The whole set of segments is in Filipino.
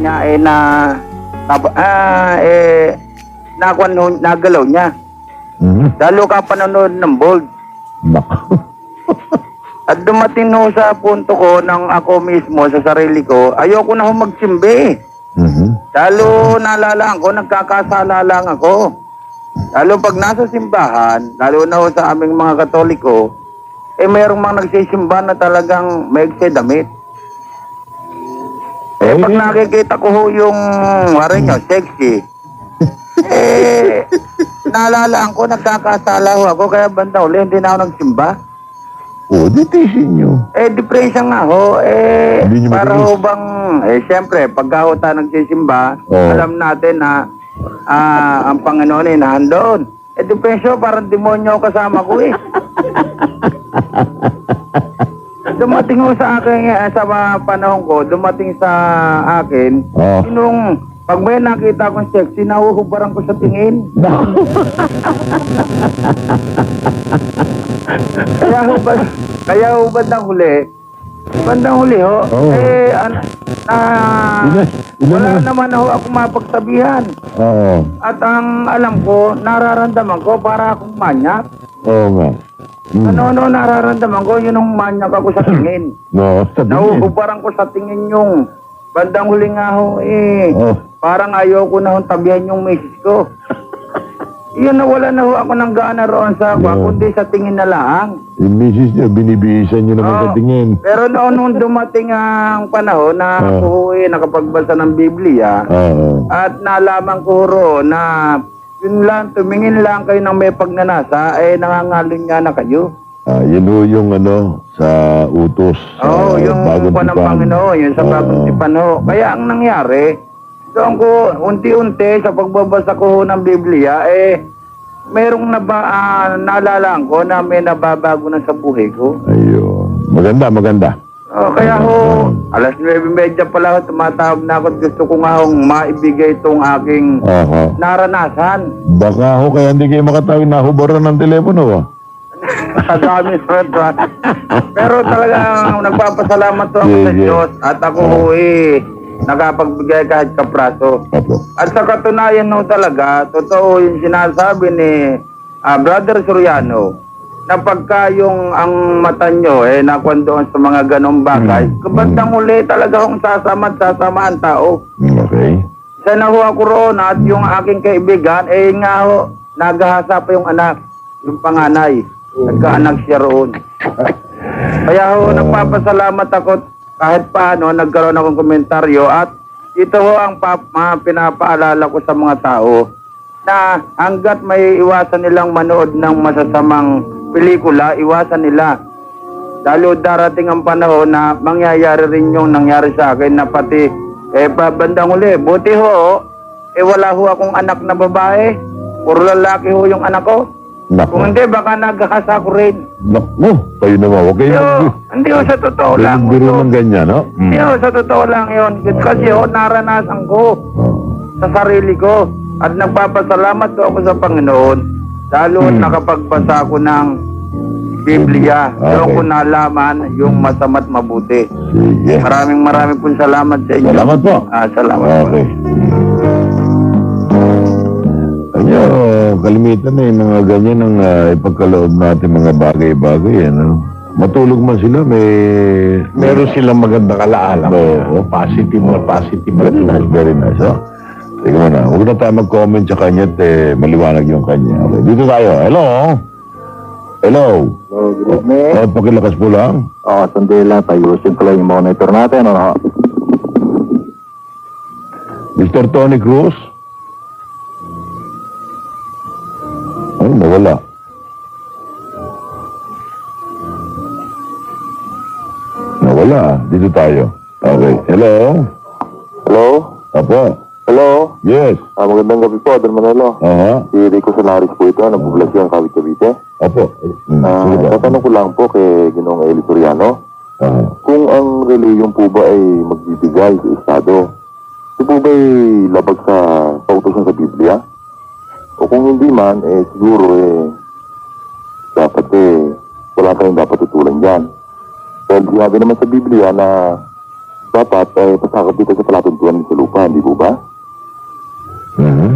niya eh na ah, eh nakuan nagalaw niya. Mhm. Lalo ka panonood ng bold. At dumating ho sa punto ko nang ako mismo sa sarili ko, ayoko na ho magsimbi. Mhm. Lalo naalala ko, nagkakasala lang ako. Lalo pag nasa simbahan, lalo na sa aming mga katoliko, eh mayroong mga nagsisimba na talagang may damit. Eh pag nakikita ko ho yung, wari nyo, sexy, eh, naalala ko, nagkakasala ho ako, kaya banda uli, hindi na ako nagsimba. O, ditisin nyo. Eh, depression nga ho. Eh, Hindi para matiis. ho bang, eh, siyempre, pagka ho tayo nagsisimba, Oo. alam natin na ah, ang Panginoon ay nahandoon. Eh, depression, parang demonyo kasama ko eh. dumating ho sa akin, eh, sa mga panahon ko, dumating sa akin, Oo. nung pag may nakita akong sexy, nahuhubaran ko sa tingin. Kaya ho ba, kaya ho bandang huli, bandang huli ho, Oo. eh, an, na, Ilan- ilan wala na- naman ho ako mapagsabihan. Oo. At ang alam ko, nararamdaman ko para akong manyak. Oo nga. Mm. Ano, ano, nararamdaman ko, yun ang manyak ako sa tingin. No, sa tingin. Nauubaran ko sa tingin yung bandang huli nga ho, eh, Oh. parang ayoko na hong tabihan yung misis ko. Yun, nawala na ho ako ng gana roon sa kwa, Oo. kundi sa tingin na lang. Yung misis nyo, binibihisan nyo naman Oo. sa tingin. Pero noon nung dumating ang panahon na Oo. ako eh, nakapagbasa ng Biblia Oo. at nalaman ko ro na yun lang, tumingin lang kayo ng may pagnanasa, eh nangangalon nga na kayo. Ah, yun ho yung ano, sa utos. Oo, sa yung bagong pa ng tipan. Panginoon, yun sa bagong tipan ho. Kaya ang nangyari, doon ko unti-unti sa pagbabasa ko ho ng Biblia, eh, merong naba, ah, naalala ko na may nababago na sa buhay ko. Ayun. Maganda, maganda. Oh, kaya ho, alas 9.30 pala ho, tumatawag na ako at gusto ko nga hong maibigay itong aking Aha. naranasan. Baka ho, kaya hindi kayo makatawid na hubaran ng telepono. ah. Sa dami sa Pero talagang nagpapasalamat ho ako sa Sige. Diyos at ako ho eh, nakapagbigay kahit kapraso. Opo. At sa katunayan ho talaga, totoo yung sinasabi ni ah, Brother Soriano, na pagka yung ang mata nyo eh nakuan doon sa mga ganong bagay, Mm. kabandang uli talaga akong sasama at sasama ang tao. Mm, Okay. Sa naho ako roon at yung aking kaibigan, eh nga ho, naghahasa pa yung anak, yung panganay. Nagkaanak siya roon. Kaya ho, nagpapasalamat ako kahit paano nagkaroon akong komentaryo at ito ho ang pa, mga pinapaalala ko sa mga tao na hanggat may iwasan nilang manood ng masasamang pelikula, iwasan nila. Lalo darating ang panahon na mangyayari rin yung nangyari sa akin na pati eh babandang uli. Buti ho, eh wala ho akong anak na babae. Puro lalaki ho yung anak ko. Nako. Kung hindi, baka nagkakasa ko rin. Nako. Kayo naman. Huwag kayo Hindi mag- hindi ho sa totoo lang. Biro ho. ng ganyan, no? Mm. Hindi ho, sa totoo lang yun. Kasi ho, naranasan ko Oo. sa sarili ko. At nagpapasalamat ko ako sa Panginoon. Lalo Hmm. nakapagbasa ako ng Biblia. Okay. Doon ko nalaman yung masama't mabuti. Sige. Maraming maraming pong salamat sa inyo. Salamat po. Ah, salamat po. Okay. Ano, kalimitan na yung mga ganyan ang uh, ipagkaloob natin mga bagay-bagay, ano? Matulog man sila, may... Meron silang magandang alaala. Oo. Positive na positive Very nice, very nice, oh. Sige mo na, huwag na tayo mag-comment sa kanya at eh, maliwanag yung kanya. Okay, dito tayo. Hello? Hello? So, good evening. Oh, pakilakas po lang. Oo, sandali lang. Tayusin ko lang yung monitor natin. Ano? Mr. Tony Cruz? Ay, nawala. Nawala. Dito tayo. Okay. Hello? Hello? Apo? Hello? Yes. Ah, magandang gabi po, Don Manolo. Aha. Si Rico Solaris po ito, ng Poblasyon, Cavite, Cavite. Apo. Hmm, Ah, sige ba? tatanong ko lang po kay Ginoong Eli Soriano, Aha. kung ang reliyon po ba ay magbibigay sa Estado, ito po ba ay labag sa pautosan sa Biblia? O kung hindi man, eh siguro eh, dapat eh, wala tayong dapat tutulan dyan. Dahil sinabi naman sa Biblia na dapat eh, pasakop dito sa palatuntunan sa lupa, hindi po ba? Mhm.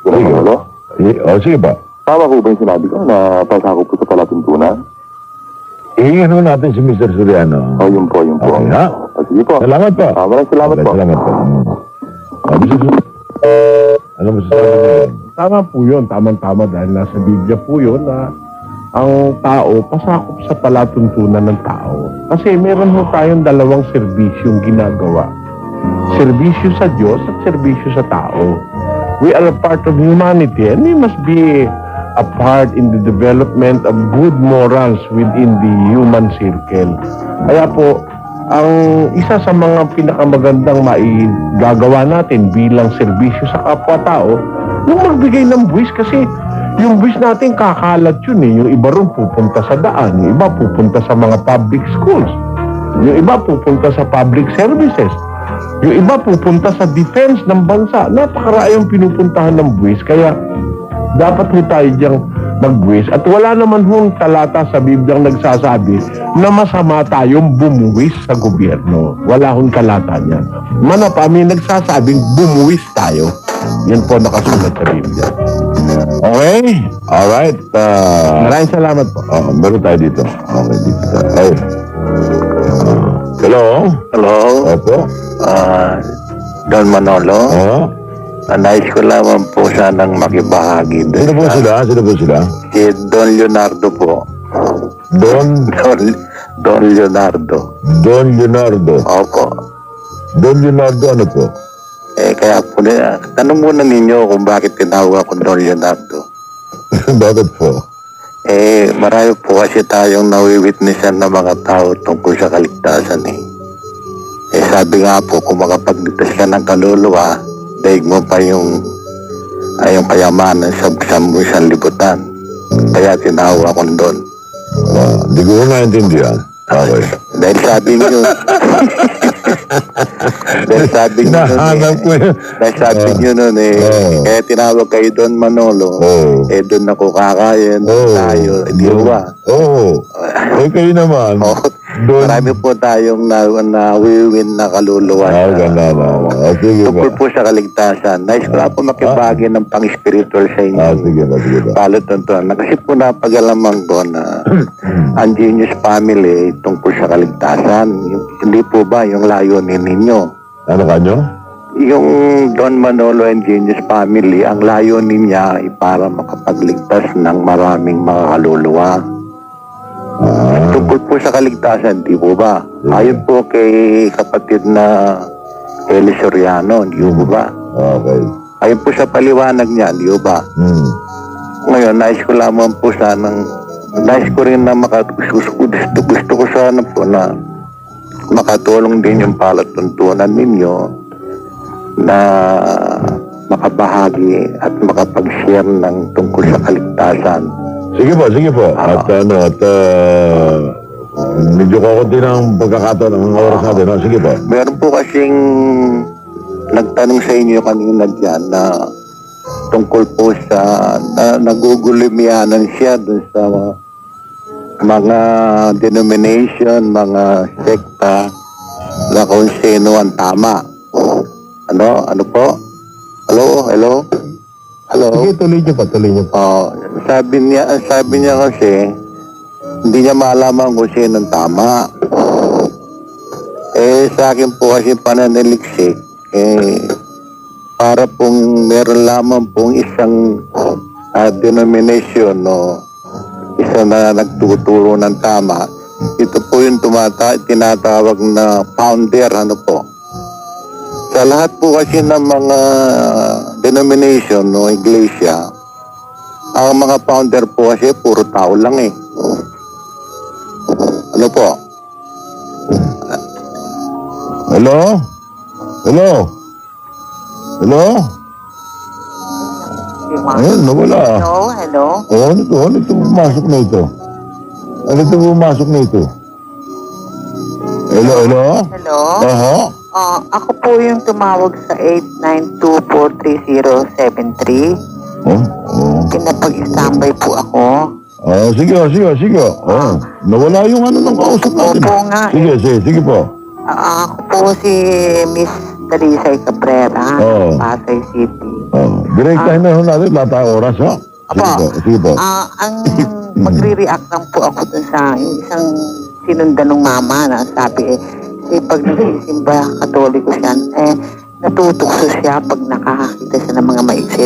Ang Sige. Manolo. Eh, O, sige ba? Tama po ba yung sinabi ko na pasakop po sa palatuntunan? Ihingan ho natin si Mr. Soriano. O, yun po, yun po. Okay, ha? Ah, sige po. Salamat po. Ah, maraming salamat po. Salamat po. Mr. Soriano. Ano mo sa Tama po yun, tamang-tama dahil nasa Biblia po yun na ang tao pasakop sa palatuntunan ng tao. Kasi meron ho tayong dalawang serbisyong ginagawa. Serbisyo sa Diyos at serbisyo sa tao. We are a part of humanity and we must be a part in the development of good morals within the human circle. Kaya po, ang isa sa mga pinakamagandang maigagawa natin bilang serbisyo sa kapwa-tao, yung magbigay ng buwis kasi yung buwis natin kakalat yun eh. Yung iba rin pupunta sa daan, yung iba pupunta sa mga public schools, yung iba pupunta sa public services, yung iba pupunta sa defense ng bansa. Napakarayang pinupuntahan ng buwis. Kaya dapat ho tayo diyang magbuwis. At wala naman hong talata sa Bibliang nagsasabi na masama tayong bumuwis sa gobyerno. Wala hong talata niyan. Manapa, may nagsasabing bumuwis tayo. Yan po nakasulat sa Biblia. Okay. Alright. Uh, Maraming salamat po. oh, meron tayo dito. Okay, dito tayo. Ay. Ah, hello? Hello, Opo? Ah Don Manolo. Oh? Ah, nais ko lamang po sanang makibahagi doon Sino po sa- sila? Sino po sila? Si Don Leonardo po. Don, Don, Don Leonardo. Don Leonardo. Opo. Don Leonardo ano po? Eh, kaya po, na, tanong muna ninyo kung bakit tinawag ako Don Leonardo. Bakit po? Eh, marami po kasi tayong nawiwitnessan ng mga tao tungkol sa kaligtasan eh. Eh, sabi nga po, kung makapagligtas ka ng kaluluwa, daig mo pa yung ay yung kayamanan sa sambu isang libutan. Kaya tinawag akong doon. Ah, Hindi ko naintindihan. Okay. Dahil sabi niyo, dahil sabi niyo nun Hinahanap ko eh, yun. dahil sabi niyo nun eh, Oo. kaya tinawag kayo doon Manolo, Oo. eh doon ako kakain, Oo. tayo, eh, di ba? Oo. Eh, kayo naman. Oo. Doon. Marami po tayong na, na wiwin na kaluluwa. Ah, ganda na. Ah, sige ba? Tungkol po sa kaligtasan. Nais ko lang po makibagi ng pang-spiritual sa inyo. Ah, sige ba, sige ba. Palot ito. Kasi po napagalamang ko na ang genius family tungkol sa kaligtasan. Hindi po ba yung layunin ninyo? Ano kanyo? Yung Don Manolo and Genius Family, ang layunin niya ay para makapagligtas ng maraming mga kaluluwa. Ah, Tungkol po sa kaligtasan, di po ba? Ayon po kay kapatid na Eli Soriano, di po ba? okay. Ayon po sa paliwanag niya, di po ba? Hmm. Ngayon, nais ko lamang po sanang, nais ko rin na makagusto, gusto, gusto ko sana po na makatulong din yung palatuntunan ninyo na makabahagi at makapag-share ng tungkol sa kaligtasan. Sige po, sige po. Ah. At ano, at uh, medyo kakunti ng pagkakataon ng oras natin. No? Sige po. Meron po kasing nagtanong sa inyo kanina dyan na tungkol po sa na, nagugulimianan siya dun sa mga denomination, mga sekta na kung sino ang tama. Ano? Ano po? Hello? Hello? Hello? Sige, tuloy niyo pa, tuloy niyo pa. Oh, sabi niya, sabi niya kasi hindi niya malaman kung sino ang tama. Eh, sa akin po kasi pananaliksik, eh, para pong meron lamang pong isang ah, denomination, no, isa na nagtuturo ng tama. Ito po yung tumata, tinatawag na founder, ano po. Sa lahat po kasi ng mga denomination, no, iglesia, ang mga founder po kasi puro tao lang eh. Ano po? Hello? Hello? Hello? Ayun, nawala. Hello, hello. Oh, ano to? Ano ito pumasok na ito? Ano ito pumasok na ito? Hello, hello? Hello. Aha. Ah, ako po yung tumawag sa 892-43073. Oh, oh. Pinapag-standby po ako. Ah, sige, sige, sige. Oh, nawala yung ano ng kausap natin. Opo nga. Sige, sige, sige po. Ah, ako po si Miss Talisay Cabrera, Oo. Pasay City. Oh, direct time na ho natin, lahat oras, ha? Sige po, sige po. Ah, ang magre-react lang po ako dun sa isang sinundan ng mama na sabi eh, eh pag nagsisimba katoliko siya, eh natutukso siya pag nakakakita siya ng mga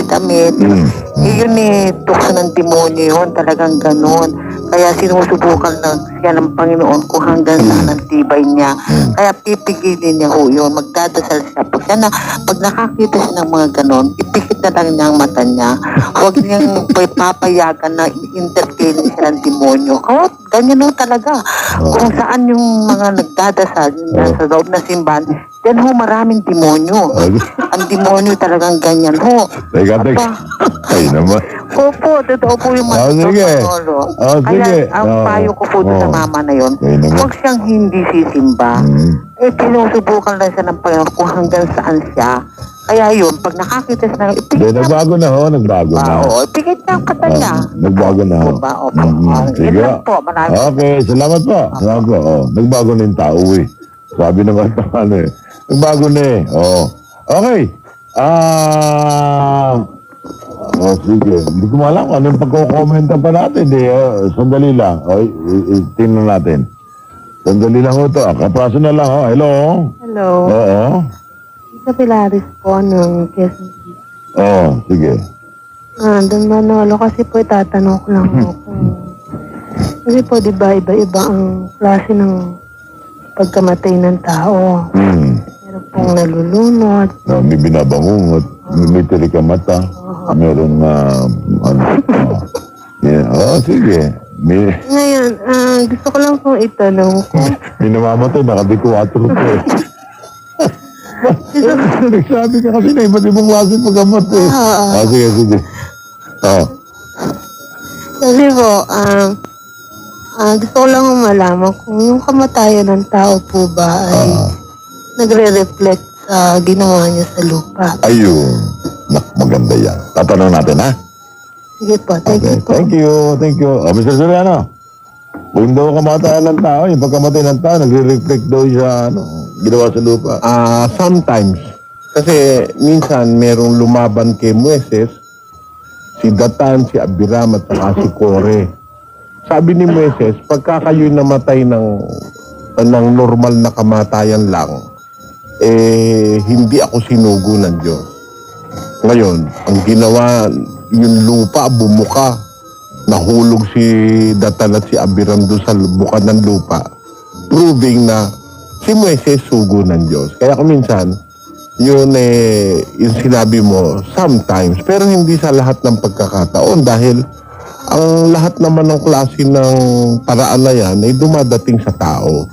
damit. Mm. Eh, yun eh, tukso ng demonyo yun, talagang ganun. Kaya sinusubukan na siya ng Panginoon kung hanggang saan ang tibay niya. Kaya pipigilin niya ho yun, magdadasal siya. Pag, siya na, pag nakakita siya ng mga ganun, ipikit na lang niya ang mata niya. Huwag niyang papayagan na entertain siya ng demonyo. Oh, ganyan ho talaga. Kung saan yung mga nagdadasal, yung nasa loob ng simbahan, yan ho maraming demonyo. Ang demonyo talagang ganyan ho. Teka, teka. Ay naman. Opo, totoo po yung Oh, mga sige. Manolo. Oh, sige. Kaya ang Oh. payo ko po doon sa Oh. mama na yon, naman. huwag siyang hindi sisimba. Mm. Eh, pinusubukan lang siya ng Panginoon kung hanggang saan siya. Kaya yun, pag nakakita siya ng Hindi, nagbago na ho, nagbago ba? na. Oo, ipikit niya ang kata Ah, nagbago na ho. Opo ba? Opo. Mm, Ah, sige. Yun lang po, maraming Okay, salamat po. Salamat po. Oh, nagbago na yung tao eh. Sabi ng kanta ano eh. Nagbago na eh. Oh. Okay. Ah... oh, sige. Hindi ko malam kung anong pagkukomenta pa natin. Eh. Oh, sandali lang. Oh, i- i- i- tingnan natin. Sandali lang ho to. Ah, Kapraso na lang. Oh. Hello? Hello. Oo. Isa Pilaris po ng Quezon City. Oh, sige. Ah, Don Manolo, kasi po itatanong ko lang po kung... Kasi po, di ba, iba-iba ang klase ng pagkamatay ng tao. Hmm. Meron pong nalulunod. Uh, may binabangungot, may, may mata, meron na, ano, uh, yeah. oh, sige. May, Ngayon, ah, gusto ko lang pong itanong kung... may namamatay, nakabikwatro po eh. Nagsabi ka kasi na iba't ibang klase pagkamat eh. Ah, Ah, sige, sige. Oh, Kasi po, ah, ah, gusto ko lang malaman kung yung kamatayan ng tao po ba ay ah, nagre-reflect sa ginawa niya sa lupa. ayun. Nak, maganda yan. Tatanong natin, ha? Sige po, thank Okay, you po. thank you, thank you. Oh, Mr. Soriano, kung daw kamatayan ng tao, yung pagkamatay ng tao, nagre-reflect daw sa, ano, ginawa sa lupa. Ah, sometimes. Kasi minsan merong lumaban kay Moises, si Datan, si Abiram at saka si Kore. Sabi ni Moises, pagka kayo'y namatay ng, ng normal na kamatayan lang, eh, hindi ako sinugo ng Diyos. Ngayon, ang ginawa, yung lupa, bumuka. Nahulog si Datan at si Abiram doon sa buka ng lupa. Proving na si Moises sugo ng Diyos. Kaya kung minsan, yun eh, yung sinabi mo, sometimes, pero hindi sa lahat ng pagkakataon dahil ang lahat naman ng klase ng paraan na yan ay dumadating sa tao.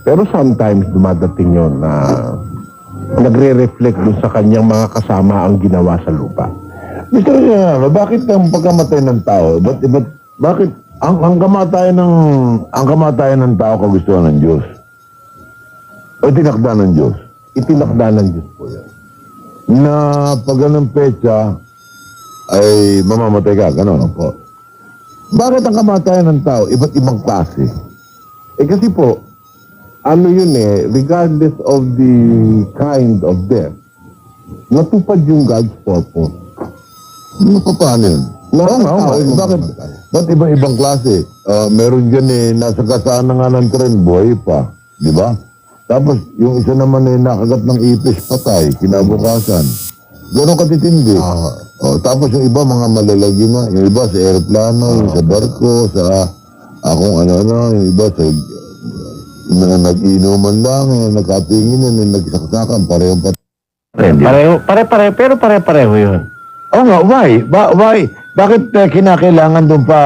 Pero sometimes dumadating yon na nagre-reflect dun sa kanyang mga kasama ang ginawa sa lupa. Mr. Soriano, bakit ang pagkamatay ng tao, ba't, ba't, bakit ang, ang kamatayan ng ang kamatayan ng tao kagustuhan ng Diyos? O tinakda ng Diyos? Itinakda ng Diyos po yan. Na pag anong petsa ay mamamatay ka, gano'n po. Bakit ang kamatayan ng tao, iba't ibang klase? Eh kasi po, ano yun eh, regardless of the kind of death, natupad yung God's purpose. Ano pa paano yun? Na oo nga. tao ay Bakit? Ba't iba-ibang klase? Ah, meron dyan eh, nasa kasana nga ng tren, buhay pa. Di ba? Tapos, yung isa naman eh, nakagat ng ipis, patay, kinabukasan. Ganon katitindi. oh, tapos yung iba, mga malalagi na. Yung iba sa aeroplano, yung sa barko, sa akong ano-ano, yung iba sa na nag-inuman lang, eh, nagkatingin, eh, nagsaksakan, parehong patay. Pareho, pare-pareho, pero pare-pareho yun. Oo nga, why? Ba why? Bakit eh, kinakailangan doon pa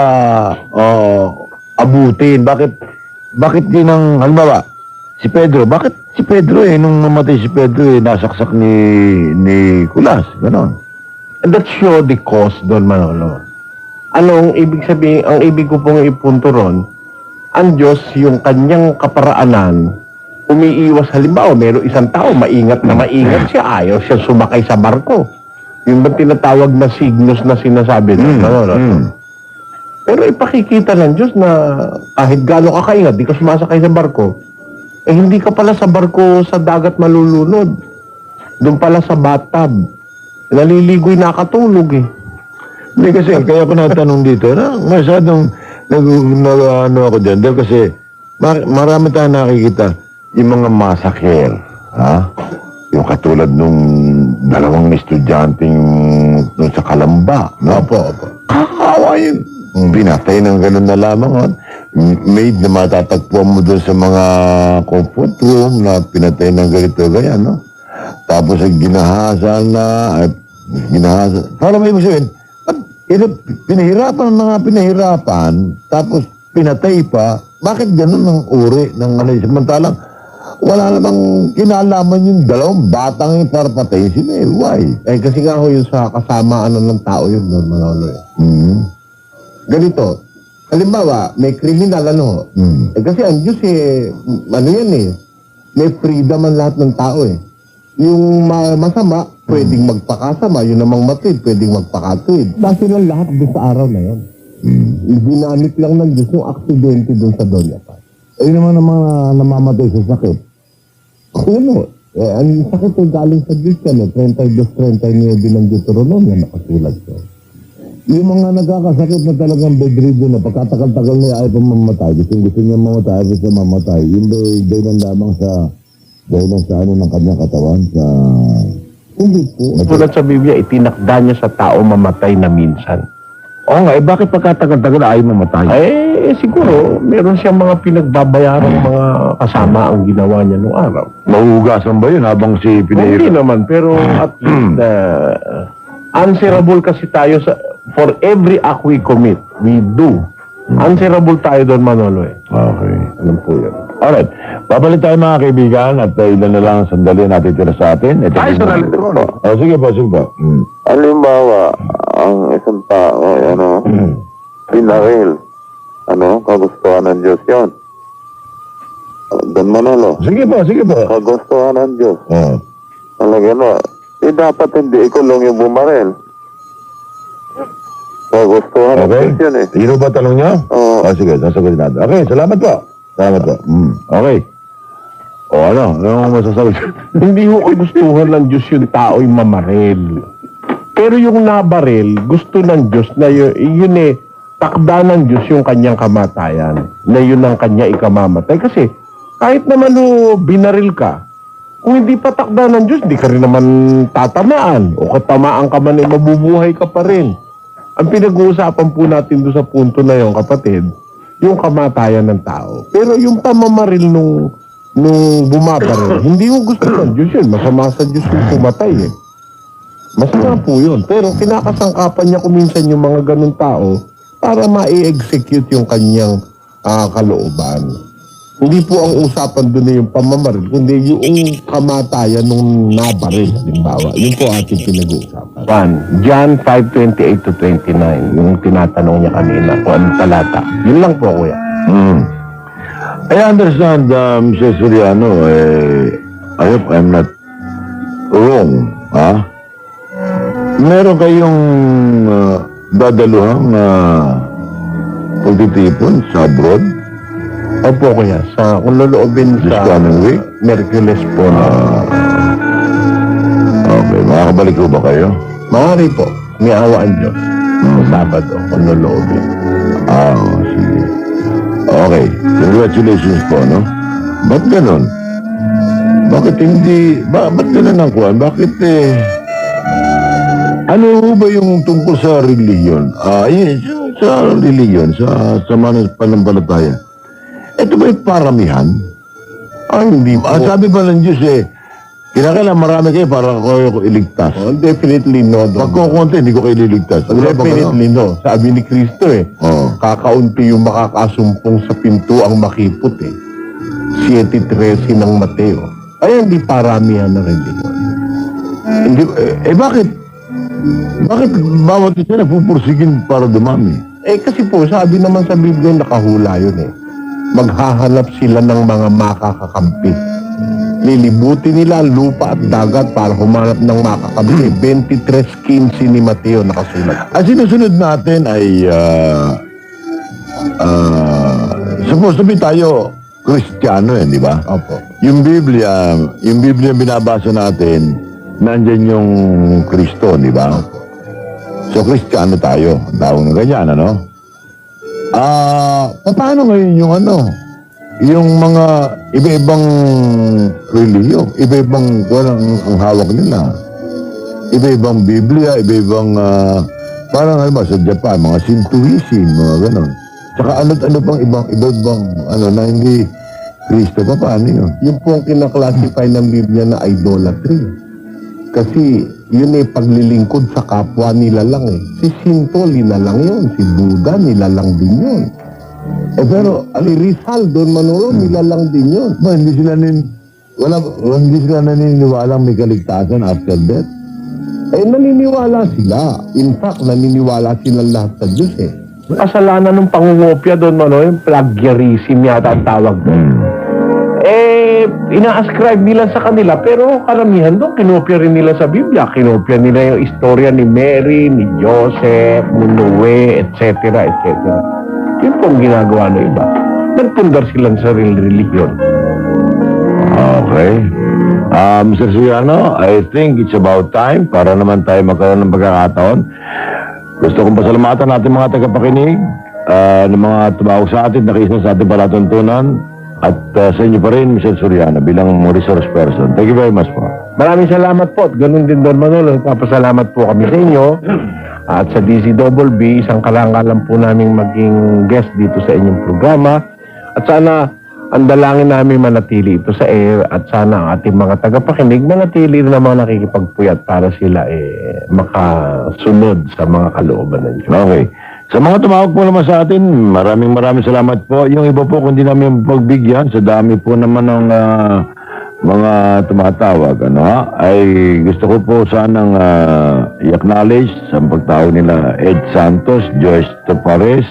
oh, abutin? Bakit bakit din ang halimbawa si Pedro, bakit si Pedro eh nung namatay si Pedro eh nasaksak ni ni Kulas, ganon. And that show the cause doon, Manolo. Anong ibig sabihin, ang ibig ko pong ipunto ron, ang Diyos, yung kanyang kaparaanan, umiiwas halimbawa, meron isang tao, maingat na maingat siya, ayaw siya sumakay sa barko. Yung ba tinatawag na signos na sinasabi doon, Manolo? Mm. Pero ipakikita ng Diyos na kahit gaano ka kaingat, di ka sumasakay sa barko, Eh hindi ka pala sa barko sa dagat malulunod. Doon pala sa bathtub. Naliligoy nakatulog eh. Hindi kasi, kaya ko natanong dito, na masyadong nag, ano ako dyan. Dahil kasi, mar- marami tayong nakikita, yung mga masakyer, ha? Yung katulad nung dalawang estudyanteng nung sa Kalamba, no? Opo, opo. Kakawa yun. Pinatay ng ganun na lamang, oh. Maid na matatagpuan mo doon sa mga comfort room na pinatay ng ganito, ganyan, no? Tapos ay ginahasa na, at ginahasa. Para may ibig sabihin, pinahirapan na nga pinahirapan, tapos pinatay pa, bakit ganun ang uri ng ano, samantalang wala namang kinalaman yung dalawang batang yung para patayin si May. Why? Eh kasi nga ho yun sa kasama ano ng tao yun doon Manolo eh. Hmm. Ganito, halimbawa, may kriminal ano, Hmm. eh kasi ang Diyos eh, ano yan eh, may freedom ang lahat ng tao eh. Yung ma- masama, pwedeng magpakasama, yun namang matwid, pwedeng magpakatwid. Base lang lahat doon sa araw na yun. Hmm. Ginamit lang ng Diyos yung aksidente doon sa Doña Paz. Ayun naman ang mga namamatay sa sakit. Ano? Eh, ang sakit ay galing sa Diyos yan eh. 32-39 ng Deuteronomy na nakasulat ko. Yung mga nagkakasakit na talagang bedridden na pagkatagal-tagal na ayaw pa mamatay, gusto, gusto niya mamatay, siya mamatay, yun ba dahilan lamang sa dahilan sa ano ng kanyang katawan, sa... Hindi po. Sulat sa Biblia, itinakda niya sa tao mamatay na minsan. Oo nga, eh bakit pagkatagal-tagal ayaw mamatay? Eh, siguro, meron siyang mga pinagbabayarang mga kasama ang ginawa niya noong araw. Mahuhugasan ba yun habang si Hindi pinahirap? naman, pero at least, uh, answerable kasi tayo sa, for every act we commit, we do. Answerable tayo doon, Manolo eh. Okay. Alam po yun. Alright. Babalik tayo mga kaibigan at uh, ilan na lang ang sandali natin tira sa atin. Ito Ay, sandali po. Oh, sige po, sige po. Mm. Halimbawa, ang isang tao, ay ano, pinaril. Ano, kagustuhan ng Diyos yun. Don Manolo, Sige po, sige po. kagustuhan ng Diyos. Oh. Talaga no, eh dapat hindi ikulong yung bumaril. Kagustuhan ng Okay. Diyos yun eh. Yun ba tanong niyo? Oo. Oh, sige, sasagutin natin. Okay, salamat po. Salamat po. Mm. Okay. O ano, ano masasabi? Hindi ko kagustuhan ng Diyos yung tao'y mamaril. Pero yung nabaril, gusto ng Diyos na yun, yun eh, takda ng Diyos yung kanyang kamatayan. Na yun ang kanya ikamamatay. Kasi kahit naman o binaril ka, kung hindi pa takda ng Diyos, di ka rin naman tatamaan. O katamaan ka man, eh, mabubuhay ka pa rin. Ang pinag-uusapan po natin doon sa punto na yon kapatid, yung kamatayan ng tao. Pero yung pamamaril nung nung bumabaril, hindi mo gusto ng Diyos yun. Masama sa Diyos yung pumatay eh. Masama po yun. Pero kinakasangkapan niya kuminsan yung mga ganun tao para ma-execute yung kanyang ah, kalooban. Hindi po ang usapan doon yung pamamaril, kundi yung kamatayan nung nabaril, halimbawa. Yun po ating pinag-uusapan. One, John 5.28 to 29, yung tinatanong niya kanina kung anong talata. Yun lang po, kuya. Mm. I understand, uh, Mrs. Soriano, eh, I hope I'm not wrong, ha? Meron kayong uh, dadaluhang uh, pagtitipon sa abroad? Opo, kuya. Sa, kung loloobin This sa coming week? Merkules po na Okay, makakabalik ko ba kayo? maaari po, may awa ang Diyos. Sa Sabado, kung loloobin. Ah, oh, sige. Okay, congratulations po, no? Ba't ganon? Bakit hindi, ba, ba't ganon ang kuhan? Bakit eh, ano ba yung tungkol sa religion? Ah, yun, sa, sa religion, sa, sa manas panampalataya. Ito ba yung paramihan? Ah, hindi po. Ah, sabi ba ng Diyos eh, kinakailangan marami kayo para kayo iligtas. Oh, definitely no. Pag Don. kukunti, hindi ko kayo ililigtas. Wala ba Definitely no. Sabi ni Kristo eh, Oo. kakaunti yung makakasumpong sa pinto ang makipot eh. 7.13 ng Mateo. Ay, hindi paramihan na religion. Hindi, eh, eh, bakit? Bakit bawat isa nagpupursigin para dumami? Eh kasi po, sabi naman sa Biblia, nakahula yun eh. Maghahanap sila ng mga makakakampi. Lilibutin nila lupa at dagat para humanap ng makakampi. 23.15 ni Mateo nakasulat. Ang sinusunod natin ay, ah, ah, supposed to be tayo, Kristiyano yan, di ba? Opo. Yung Biblia, yung Biblia binabasa natin, nandyan yung Kristo, di ba? So, Kristiyano tayo. Tawag na ganyan, ano? Ah, paano ngayon yung ano? Yung mga iba-ibang relihiyon, iba-ibang walang ang hawak nila. Iba-ibang Biblia, iba-ibang ah, parang ano ba sa Japan, mga Shintoism, mga ganon. Tsaka ano-ano pang ibang iba-ibang ano na hindi Kristo pa paano yun? Yun po ang kinaklasify ng Biblia na idolatry. Kasi yun ay paglilingkod sa kapwa nila lang eh. Si Shinto, nila lang yun. Si Buddha, nila lang din yun. Eh pero, si Rizal, Don Manolo, nila lang din yun. Ba, hindi sila nin wala hindi sila naniniwalang may kaligtasan after death. Eh, naniniwala sila. In fact, naniniwala sila lahat sa Diyos eh. Kasalanan ng pangungopia doon, ano, yung plagiarism yata ang tawag doon. Eh, ina-ascribe nila sa kanila, pero karamihan doon, kinopya rin nila sa Biblia. Kinopya nila yung istorya ni Mary, ni Joseph, ni Noe, etc., etc. Yun po ang ginagawa ng iba. Nagpundar silang sarili religion. Okay. Ah, Mr. Suyano, I think it's about time para naman tayo magkaroon ng pagkakataon. Gusto kong pasalamatan natin mga tagapakinig, ah, ng mga tumawag sa atin, nakisna sa ating palatuntunan, at ah, sa inyo pa rin, Mr. Suriano, bilang resource person. Thank you very much po. Maraming salamat po. At ganun din Don Manolo. Nagpapasalamat po kami sa inyo. At sa DCBB, isang karangalan po naming maging guest dito sa inyong programa. At sana ang dalangin namin manatili ito sa air at sana ang ating mga tagapakinig manatili rin naman nakikipagpuyat para sila eh makasunod sa mga kalooban ng Diyos. Okay. Sa mga tumawag po naman sa atin, maraming maraming salamat po. Yung iba po, kung di namin pagbigyan, sa dami po naman ng ah, mga tumatawag, ano ha, ay gusto ko po sanang ah, i-acknowledge sa pagtawag nila Ed Santos, Joyce Tapares,